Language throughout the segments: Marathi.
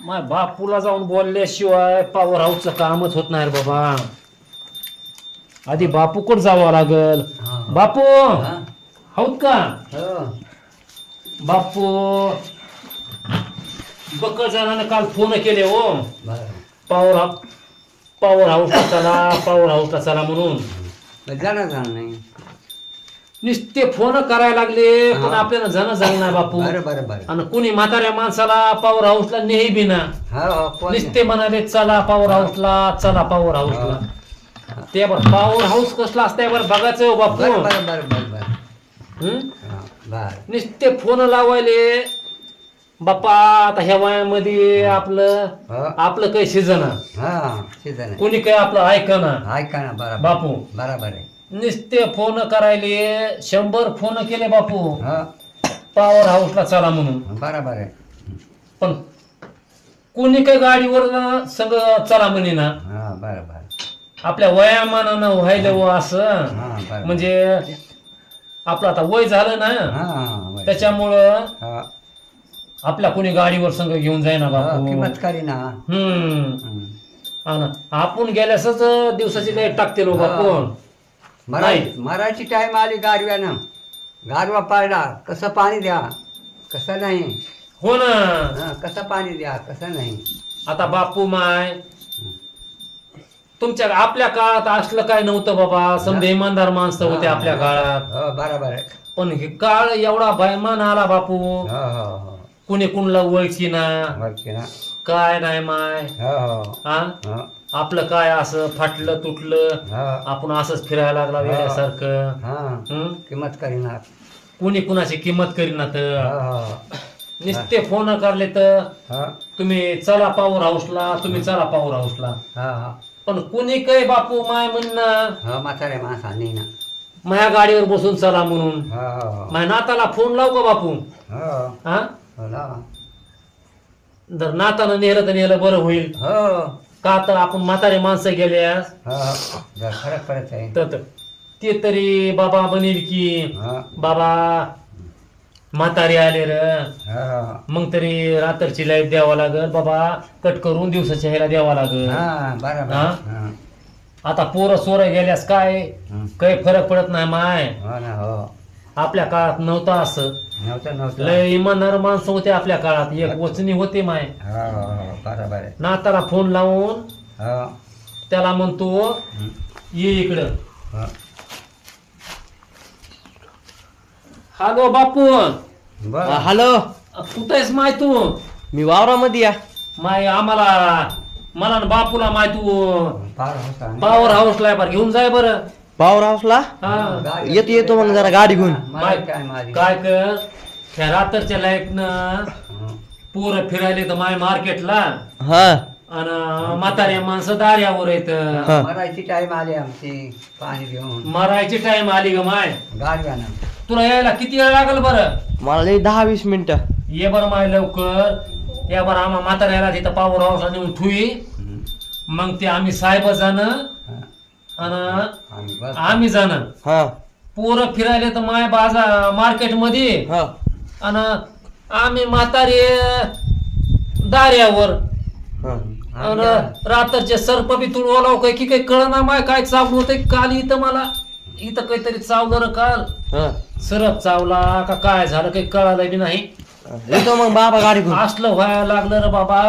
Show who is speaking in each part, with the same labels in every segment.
Speaker 1: माय बापूला जाऊन बोलल्याशिवाय पॉवर हाऊसचं कामच होत नाही रे बाबा आधी बापूकडे जावं लागल. बापू? हाऊत का. बापू बक्कळ जणांना काल फोन केले हो. पॉवर हाऊ पॉवर हाऊसला चला पॉवर हाऊसला चला म्हणून
Speaker 2: जाणार नाही
Speaker 1: नुसते फोन करायला लागले पण. आपल्याला जण झालं नाही बापू.
Speaker 2: बरं बरं बरं.
Speaker 1: आणि कुणी म्हाताऱ्या माणसाला पॉवर हाऊसला नेही बिना.
Speaker 2: हो हो कोण? नाही.
Speaker 1: नुसते म्हणाले चला पॉवर हाऊसला चला पॉवर हाऊसला ते बरं पॉवर हाऊस कसला असतंय बरं बघायचं हो बापू.
Speaker 2: बरं बरं बरं बरं बरं.
Speaker 1: हं?
Speaker 2: हा, बरं.
Speaker 1: नुसते फोन लावायले बाप्पा आता ह्या वयामध्ये आपलं
Speaker 2: हो.
Speaker 1: आपलं काही सीजन
Speaker 2: हा आहे
Speaker 1: कोणी काही आपलं ऐकना
Speaker 2: ऐका ना
Speaker 1: बापू.
Speaker 2: बरोबर आहे
Speaker 1: नुसते फोन करायले शंभर फोन केले बापू.
Speaker 2: हो.
Speaker 1: पॉवर हाऊसला चला म्हणून.
Speaker 2: बरोबर आहे.
Speaker 1: पण कोणी काही गाडीवर संग चला म्हणे ना.
Speaker 2: हा बरं बरं
Speaker 1: आपल्या वयामानानं व्हायला व असं.
Speaker 2: हा बरं
Speaker 1: म्हणजे आपलं आता वय झालं ना.
Speaker 2: हा बरं.
Speaker 1: त्याच्यामुळं
Speaker 2: हा,
Speaker 1: आपल्या कोणी गाडीवर संग घेऊन जाईना
Speaker 2: हो,
Speaker 1: बापू.
Speaker 2: किंमत करी ना.
Speaker 1: हम्म.
Speaker 2: हं.
Speaker 1: हा ना. आपण गेल्यासच दिवसाची लाइट टाकते लोक
Speaker 2: हा.
Speaker 1: आपण नाही.
Speaker 2: मराठी टाईम आली गारव्यानं गारवा पाडला. कसं पाणी द्या? कसं नाही?
Speaker 1: हो ना.
Speaker 2: हा, कसं पाणी द्या? कसं नाही?
Speaker 1: आता बापू माय. तुमच्या आपल्या काळात असलं काय नव्हतं बाबा. समजा इमानदार माणसं होते आपल्या काळात.
Speaker 2: हो बरोबर आहे.
Speaker 1: पण हे काळ एवढा भयमान आला बापू.
Speaker 2: हो हो हो.
Speaker 1: कुणी कुणला ओळखी ना
Speaker 2: बरं ना
Speaker 1: काय नाही माय.
Speaker 2: हो हो.
Speaker 1: हा?
Speaker 2: हो.
Speaker 1: आपलं काय असं फाटलं तुटलं
Speaker 2: हो.
Speaker 1: आपण असंच फिरायला लागला वेड्यासारखं.
Speaker 2: हा.
Speaker 1: हं?
Speaker 2: किंमत करीना
Speaker 1: कुणी कुणाची किंमत करीना
Speaker 2: हो
Speaker 1: तर.
Speaker 2: हो.
Speaker 1: नुसते फोन करले तर
Speaker 2: हो.
Speaker 1: तुम्ही चला पॉवर हाऊसला तुम्ही चला पॉवर हाऊसला.
Speaker 2: हो.
Speaker 1: पण कुणी काही बापू माय म्हणणं?
Speaker 2: हो म्हातारे माणसाने ना.
Speaker 1: माझ्या गाडीवर बसून चला म्हणून.
Speaker 2: हो.
Speaker 1: माझ्या नाताला फोन लाव का बापू?
Speaker 2: हो.
Speaker 1: हा?
Speaker 2: हो.
Speaker 1: जर नातानं नेलं तर नेलं बरं होईल.
Speaker 2: हो.
Speaker 1: का तर आपण म्हातारे माणसं गेल्यास?
Speaker 2: हो जर फरक पडत आहे.
Speaker 1: तर तर. ते तरी बाबा बनेल की
Speaker 2: हो.
Speaker 1: बाबा म्हातारे आले र.
Speaker 2: हो
Speaker 1: मग तरी रात्रची लाइट द्यावा लागल. बाबा कट करून दिवसाच्या ह्याला द्यावा लागल.
Speaker 2: हा बरोबर.
Speaker 1: हा?
Speaker 2: हा.
Speaker 1: आता पोरं सोरं गेल्यास काय?
Speaker 2: हं.
Speaker 1: काही फरक पडत नाही माय.
Speaker 2: हो ना हो.
Speaker 1: आपल्या काळात नव्हतं असं.
Speaker 2: नव्हतं नव्हतं.
Speaker 1: लय इमानदार माणसं होते आपल्या काळात. एक वचनी होते माय.
Speaker 2: हो हो हो बरोबर आहे
Speaker 1: नाताला फोन लावून
Speaker 2: हो.
Speaker 1: त्याला म्हणतो
Speaker 2: हं.
Speaker 1: ये इकडं.
Speaker 2: हो.
Speaker 1: हॅलो बापू.
Speaker 2: बरं.
Speaker 3: हॅलो.
Speaker 1: कुठं आहेस माय तू?
Speaker 3: मी वावरामध्ये या.
Speaker 1: माय आम्हाला मला न बापूला माय तू.
Speaker 2: होता.
Speaker 1: पॉवर हाऊसला बार. घेऊन जाय बरं.
Speaker 3: पॉवर हाऊसला
Speaker 1: हा.
Speaker 2: गाडी-
Speaker 3: येतो येतो मग जरा गाडी घेऊन
Speaker 2: काय माझी
Speaker 1: काय कर? त्या रात्रच्या लाईटनं. पोरं फिरायले तर माय मार्केटला.
Speaker 3: हा.
Speaker 1: आणि म्हातारे माणसं दार्यावर येत.
Speaker 3: हा.
Speaker 2: मरायची टाईम आली आमची पाणी घेऊन.
Speaker 1: मरायची टाइम आली ग माय.
Speaker 2: गाडव्यानं
Speaker 1: तुला यायला किती वेळ लागल बरं?
Speaker 3: मला लई दहा वीस मिनिटं.
Speaker 1: ये बरं माय लवकर. या बरं आम्हा म्हाताऱ्याला तिथं पॉवर हाऊसला नेऊन ठुई.
Speaker 2: हं.
Speaker 1: मग ते आम्ही साहेब जाणं आणि
Speaker 2: आम्ही बस.
Speaker 1: आम्ही जाणं
Speaker 3: हा.
Speaker 1: पोरं फिरायले तर माय बाजार मार्केटमध्ये
Speaker 3: हा.
Speaker 1: आणि आम्ही म्हातारे दार्यावर
Speaker 3: हा.
Speaker 1: आणि रात्रचे सर्प बी तुळ ओलाव काय की काही कळना माय काय चावलं होतं? काल इथं मला. इथं काहीतरी चावलं रे काल.
Speaker 3: हा.
Speaker 1: सरप चावला का काय झालं काही कळालं बी नाही.
Speaker 3: येतो मग बाबा गाडी घेऊन
Speaker 1: असलं व्हायला लागलं रे बाबा.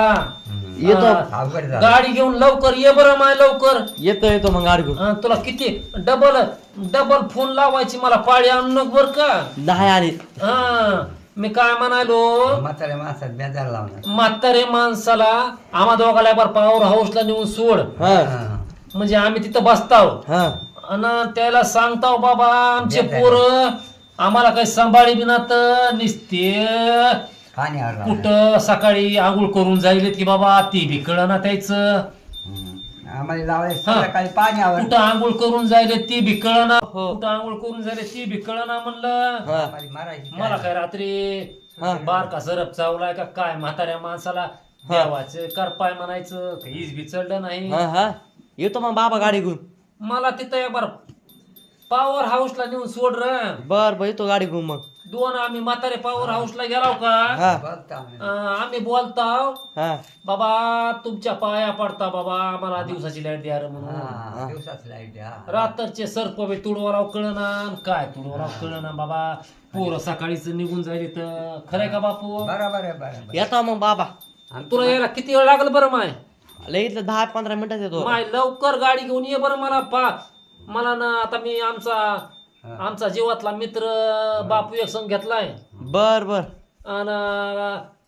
Speaker 3: येतो.
Speaker 2: अवघड झालं.
Speaker 1: गाडी घेऊन लवकर ये बरं माय लवकर.
Speaker 3: येतो येतो मग गाडी घेऊन
Speaker 1: हा, तुला किती डबल डबल फोन लावायची मला पाळी आणू नको बर का?
Speaker 3: दहा आली
Speaker 1: हा मी काय म्हणालो?
Speaker 2: म्हातारे माणसात बेजार लावणार.
Speaker 1: म्हातारे माणसाला आम्हा दोघाला बार पॉवर हाऊसला नेऊन सोड.
Speaker 3: हा.
Speaker 2: हा.
Speaker 1: म्हणजे आम्ही तिथं बसताव.
Speaker 3: हा.
Speaker 1: आणि त्याला सांगताव बाबा आमचे. पोर आम्हाला काही सांभाळी बिना तर निसते
Speaker 2: पाणी
Speaker 1: कुठं सकाळी आंघोळ करून जाईल की बाबा ती बी कळना त्याचं.
Speaker 2: आम्हाला लावायला संध्याकाळी पाणी आवर
Speaker 1: कुठं आंघोळ करून जायले ती बी कळना.
Speaker 3: हो.
Speaker 1: कुठं आंघोळ करून जायले ती बी कळना म्हणलं.
Speaker 3: हा.
Speaker 2: आम्हाला मारायची
Speaker 1: मला काय रात्री
Speaker 3: हा.
Speaker 1: बार का सरप चावलाय का काय म्हाताऱ्या माणसाला? देवाचं करपाय म्हणायचं काहीच बी चढलं नाही.
Speaker 3: हा हा. येतो मग बाबा गाडी घेऊन.
Speaker 1: मला तिथं एक बार. पॉवर हाऊसला नेऊन सोड र.
Speaker 3: बर बर येतो गाडी घेऊन मग.
Speaker 1: दोन आम्ही म्हातारे पॉवर हाऊसला गेलो का?
Speaker 3: हा.
Speaker 2: बघता आम्ही.
Speaker 1: अं, आम्ही बोलताव.
Speaker 3: हा.
Speaker 1: बाबा तुमच्या पाया पडता बाबा आम्हाला दिवसाची लाइट द्या रे म्हणून.
Speaker 2: हा, दिवसाच लाइट द्या.
Speaker 1: रात्रचे सर्प बे तुडवराव कळना अन काय तुडवराव कळना बाबा पोरं सकाळीच निघून जाईल तर खरंय का बापू?
Speaker 2: बरोबर आहे बरोबर
Speaker 3: येतो मग बाबा.
Speaker 1: तुला यायला किती वेळ लागल बरं माय?
Speaker 3: लय इथलं दहा पंधरा मिनिटात येतो.
Speaker 1: माय लवकर गाडी घेऊन ये बरं मला पा मला ना आता मी आमचा आमचा जीवातला मित्र बापू एक संग घेतलाय.
Speaker 3: बर बर.
Speaker 1: आणि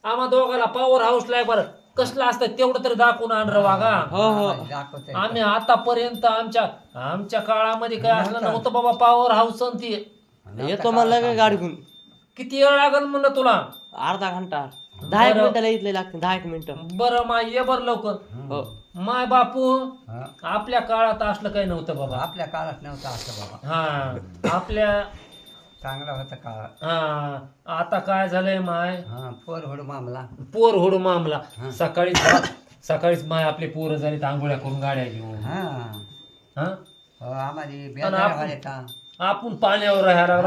Speaker 1: आम्हा दोघाला पॉवर हाऊसला आहे बरं. कसलं असतं तेवढं तरी दाखवून आण रे वागा
Speaker 3: हो हो.
Speaker 2: दाखवते
Speaker 1: आम्ही आतापर्यंत आमच्या आमच्या काळामध्ये काय असलं नव्हतं. बाबा पॉवर हाऊस ती.
Speaker 3: येतो मग लगेच गाडी घेऊन
Speaker 1: किती वेळ लागल म्हणलं तुला?
Speaker 3: अर्धा घंटा. दहा एक मिनिटं लय इथले लागते दहा एक मिनिटं.
Speaker 1: बरं माय ये बरं लवकर.
Speaker 3: हो.
Speaker 1: माय बापू
Speaker 2: हा.
Speaker 1: आपल्या काळात असलं काही नव्हतं बाबा.
Speaker 2: आपल्या काळात नव्हतं असं बाबा.
Speaker 1: हा आपल्या
Speaker 2: चांगला होता काळ.
Speaker 1: हा आता काय झालंय माय?
Speaker 2: हा पोर होड मामला.
Speaker 1: पोर होड मामला. सकाळीच सकाळीच माय आपले पोरं झाली आंघोळ्या करून गाड्या घेऊन.
Speaker 2: हा.
Speaker 1: हा?
Speaker 2: हो, आम्हाला
Speaker 1: आणि
Speaker 2: बेजार
Speaker 1: आपण- पाण्यावर राहायला लागलो.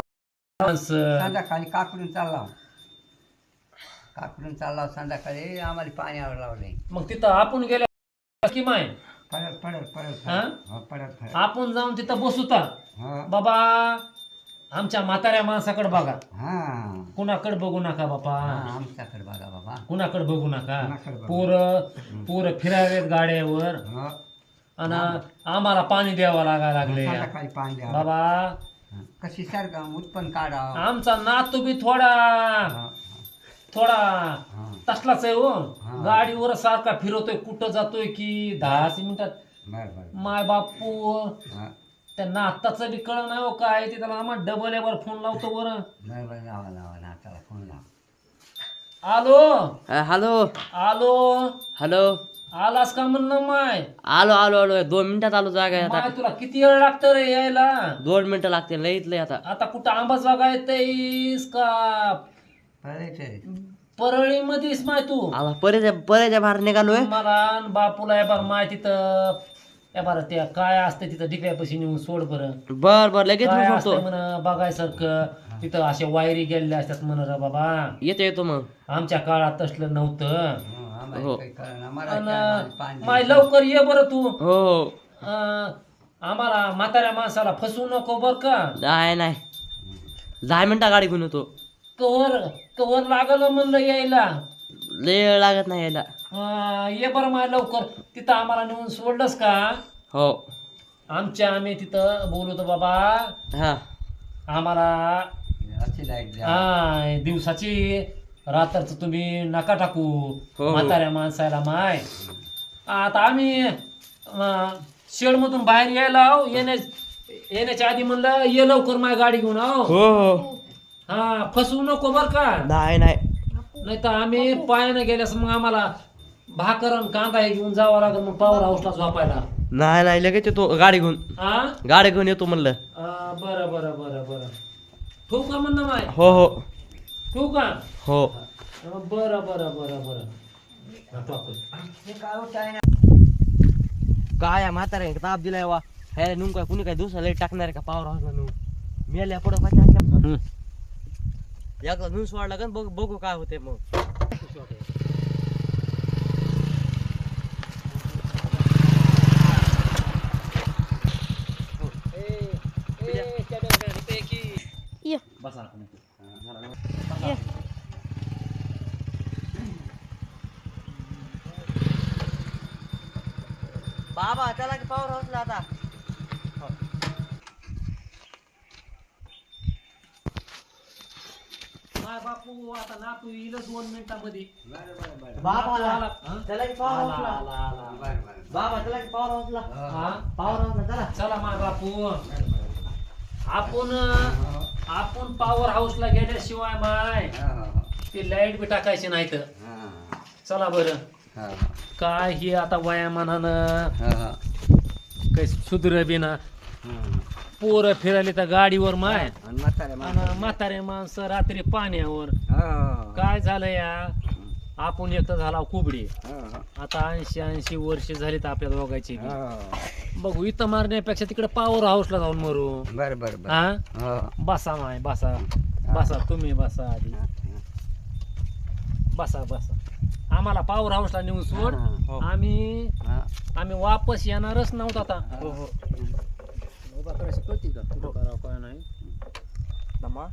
Speaker 1: माणसं.
Speaker 2: संध्याकाळी काकडून चालला. काकडून चालला संध्याकाळी आम्हाला पाण्यावर लावले.
Speaker 1: मग तिथं आपण गेल्या की माय?
Speaker 2: पडत पडत पडत
Speaker 1: हा?
Speaker 2: हो, पडत पडत
Speaker 1: आपण जाऊन तिथं बसुता
Speaker 2: हो.
Speaker 1: बाबा आमच्या म्हाताऱ्या माणसाकडे बघा.
Speaker 2: हा.
Speaker 1: कुणाकडे बघू नका बाबा
Speaker 2: हा, आमच्याकडे बघा बाबा.
Speaker 1: कुणाकडे बघू नका.
Speaker 2: कुणाकडे बघू.
Speaker 1: पोरं पोरं फिरावेत गाड्यावर.
Speaker 2: हो.
Speaker 1: आणि आम्हाला पाणी द्यावं लागायला लागले.
Speaker 2: संध्याकाळी पाणी द्या
Speaker 1: बाबा.
Speaker 2: कशी सारखं उत्पन्न काढा
Speaker 1: आमचा नातू बी थोडा. थोडा तसलाच आहे हो. गाडीवर सारखा फिरवतोय कुठं जातोय की दहाच मिनिटात. माय बापू.
Speaker 2: हा,
Speaker 1: त्या नाताचं बी कळ नाही हो काय ते त्याला आम्हाला डबल एवर फोन लावतो बरं.
Speaker 2: बर बर लावा लावा ना त्याला फोन लावा.
Speaker 1: आलो
Speaker 3: हॅलो.
Speaker 1: आलो
Speaker 3: हॅलो.
Speaker 1: आलास का म्हणणं माय?
Speaker 3: आलो आलो आलो. दोन मिनिटात आलो जागा आता.
Speaker 1: माय तुला किती वेळ लागतं रे यायला?
Speaker 3: दोन मिनिटं लागते लय इथलंय आता.
Speaker 1: आता कुठं आंबाच बागा येतेस का? परळी मध्येच माय तू.
Speaker 3: आता परेच्या परेच्या बाहेर निघालोय.
Speaker 1: मला आणि बापूला एबार माय तिथं. एबार त्या काय असतं तिथं डिप्यापाशी नेऊन सोड बरं.
Speaker 3: बर बर लगेच मी
Speaker 1: काय
Speaker 3: सोडतो.
Speaker 1: असतं म्हण बघायसारखं. तिथं अशा वायरी गेलेल्या असतात म्हण रे बाबा.
Speaker 3: येतो येतो मग.
Speaker 1: आमच्या काळात तसलं नव्हतं. अन
Speaker 2: पाणी
Speaker 1: माय लवकर ये बरं तू.
Speaker 3: हो हो.
Speaker 1: अं, आम्हाला म्हाताऱ्या माणसाला फसवू नको बर का?
Speaker 3: नाही नाही. दहा मिनिटं गाडी घेऊन येतो.
Speaker 1: कवर कवर लागल म्हणलं यायला.
Speaker 3: लय वेळ लागत नाही यायला.
Speaker 1: अं, ये बरं माय लवकर. तिथं आम्हाला नेऊन सोडलंस का?
Speaker 3: हो.
Speaker 1: आमच्या आम्ही तिथं बोलवतो बाबा.
Speaker 3: हा.
Speaker 1: आम्हाला हा दिवसाची रात्रच तुम्ही नका टाकू.
Speaker 3: हो.
Speaker 1: म्हाताऱ्या माणसाला माय. आता आम्ही शेडमधून बाहेर यायला आहो. येण्या येण्याच्या आधी म्हणलं ये लवकर माय गाडी घेऊन आहो.
Speaker 3: हो हो.
Speaker 1: हा फसवू नको बर का?
Speaker 3: नाही नाही.
Speaker 1: नाही तर आम्ही पायानं गेल्यास मग आम्हाला भाकर आणि कांदा हे घेऊन जावं लागेल मग पॉवर हाऊसला झोपायला.
Speaker 3: नाही नाही लगेच येतो गाडी घेऊन.
Speaker 1: हा?
Speaker 3: गाडी घेऊन येतो म्हणलं.
Speaker 1: आ, बरं बरं बरं बरं. ठेवू का म्हणणं माय?
Speaker 3: हो हो.
Speaker 1: ठेवू का?
Speaker 3: हो.
Speaker 1: बरं बरं बरं बरं. हा,
Speaker 2: काय आहे
Speaker 3: म्हातारे ताप दिलाय वा? हे नुम काय कुणी काय दुसरा लई टाकणार आहे का पावर हाऊसला नू मेल्या पुढं पाहिजे एकदा न्यूज वाढला का? बघ बघू काय होते मग.
Speaker 1: बसा
Speaker 3: बाबा त्याला की पावर हाऊसला आता.
Speaker 1: बापू आता नातू येईल दोन मिनिटामध्ये. आला.
Speaker 3: की पावर
Speaker 1: आला,
Speaker 3: हाऊसला
Speaker 1: आला,
Speaker 3: बाबा चला की पावर हाऊसला
Speaker 1: हा?
Speaker 3: पावर हाऊसला चला.
Speaker 1: चला माय बापू. आपण आपण पॉवर हाऊसला गेल्याशिवाय माय
Speaker 2: हो, हो,
Speaker 1: ते लाइट बी टाकायची नाही तर
Speaker 2: हा,
Speaker 1: चला बरं.
Speaker 2: हा,
Speaker 1: काय हे आता वयामानानं? काही सुधर बी ना. पोरं फिरायले तर गाडीवर माय.
Speaker 2: आणि म्हातारे
Speaker 1: आणि. म्हातारे माणसं रात्री पाण्यावर. काय झालं या? आपण एक तर झाला कुबडी. आता ऐंशी ऐंशी वर्ष झाली तर आपल्या दोघायची बी. बघू इथं मारण्यापेक्षा तिकडे पॉवर हाऊसला जाऊन मरू.
Speaker 2: बरं बरं बरं.
Speaker 1: हा?
Speaker 2: हो.
Speaker 1: बसा माय बसा. बसा तुम्ही बसा आधी. बसा बसा. आम्हाला पॉवर हाऊसला नेऊन सोड.
Speaker 2: हा.
Speaker 1: आम्ही
Speaker 2: हा.
Speaker 1: आम्ही वापस येणारच नव्हता आता.
Speaker 3: हो हो.
Speaker 1: उभा करायची कळती का कुठं करावं काय नाही
Speaker 3: दमा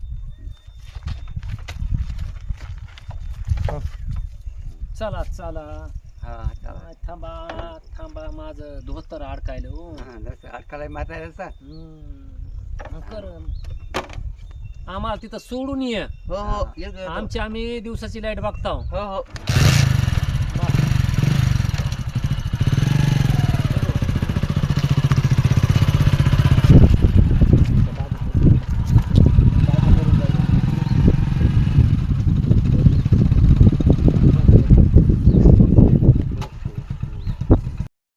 Speaker 1: चला चला
Speaker 2: हा, चला.
Speaker 1: थांबा थांबा माझं धोतर अडकायलं हो
Speaker 2: हा, जसं अडकाला म्हाताऱ्याचा
Speaker 1: हम्म. कर आम्हाला तिथं सोडून ये
Speaker 3: हो हो येतो येतो.
Speaker 1: आमची आम्ही दिवसाची लाइट बघताव
Speaker 3: हो हो
Speaker 1: बा.